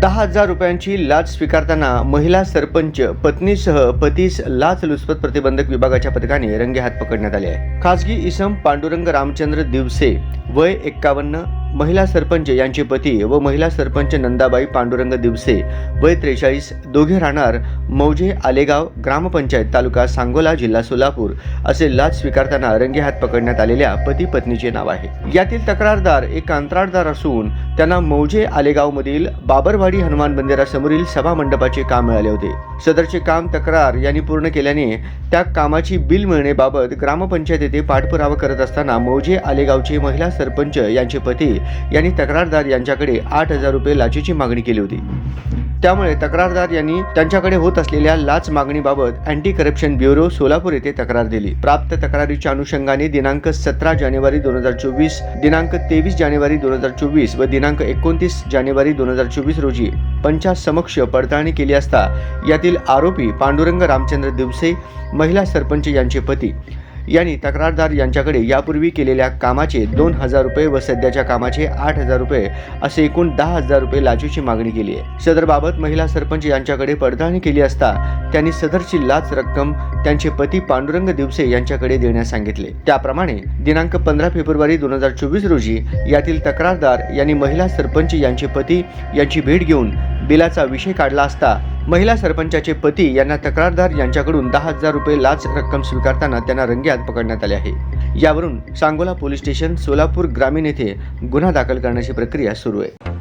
दहा हजार रुपयांची लाच स्वीकारताना महिला सरपंच पत्नीसह पतीस लाच लुचपत प्रतिबंधक विभागाच्या पथकाने रंगेहात पकडण्यात आले आहे. खासगी इसम पांडुरंग रामचंद्र दिवसे वय एक्कावन्न महिला सरपंच यांचे पती व महिला सरपंच नंदाबाई पांडुरंग दिवसे वय त्रेचाळीस दोघे राहणार मौजे आलेगाव ग्रामपंचायत तालुका सांगोला जिल्हा सोलापूर असे लाच स्वीकारताना रंगेहात पकडण्यात आलेल्या पती पत्नीचे नाव आहे. यातील तक्रारदार एक कंत्राटदार असून त्यांना मौजे आलेगावमधील बाबरवाडी हनुमान मंदिरासमोरील सभा मंडपाचे काम मिळाले होते. सदरचे काम तक्रार यांनी पूर्ण केल्याने त्या कामाची बिल मिळण्याबाबत ग्रामपंचायत येथे पाठपुरावा करत असताना मौजे आलेगावचे महिला सरपंच यांचे पती यांनी तक्रारदार यांच्याकडे आठ हजार रुपये लाचेची मागणी केली होती. त्यामुळे तक्रारदार यांनी त्यांच्याकडे होत असलेल्या लाच मागणीबाबत अँटी करप्शन ब्युरो सोलापूर येथे तक्रार दिली. प्राप्त तक्रारीच्या अनुषंगाने दिनांक सतरा जानेवारी दोन हजार चोवीस दिनांक तेवीस जानेवारी दोन हजार चोवीस व दिनांक एकोणतीस जानेवारी दोन हजार चोवीस रोजी पंचासमक्ष पडताळणी केली असता यातील आरोपी पांडुरंग रामचंद्र दिवसे महिला सरपंच यांचे पती. यांनी तक्रारदार यांच्याकडे यापूर्वी केलेल्या कामाचे दोन हजार रुपये व सध्याच्या कामाचे आठ हजार रुपये असे एकूण दहा हजार रुपये लाचेची मागणी केली आहे. सदरबाबत महिला सरपंच यांच्याकडे पडताळणी केली असता त्यांनी सदरची लाच रक्कम त्यांचे पती पांडुरंग दिवसे यांच्याकडे देण्यास सांगितले. त्याप्रमाणे दिनांक पंधरा फेब्रुवारी दोन हजार चोवीस रोजी यातील तक्रारदार यांनी महिला सरपंच यांचे पती यांची भेट घेऊन बिलाचा विषय काढला असता महिला सरपंचाचे पती यांना तक्रारदार यांच्याकडून दहा हजार रुपये लाच रक्कम स्वीकारताना त्यांना रंगेहात पकडण्यात आले आहे. यावरून सांगोला पोलीस स्टेशन सोलापूर ग्रामीण येथे गुन्हा दाखल करण्याची प्रक्रिया सुरू आहे.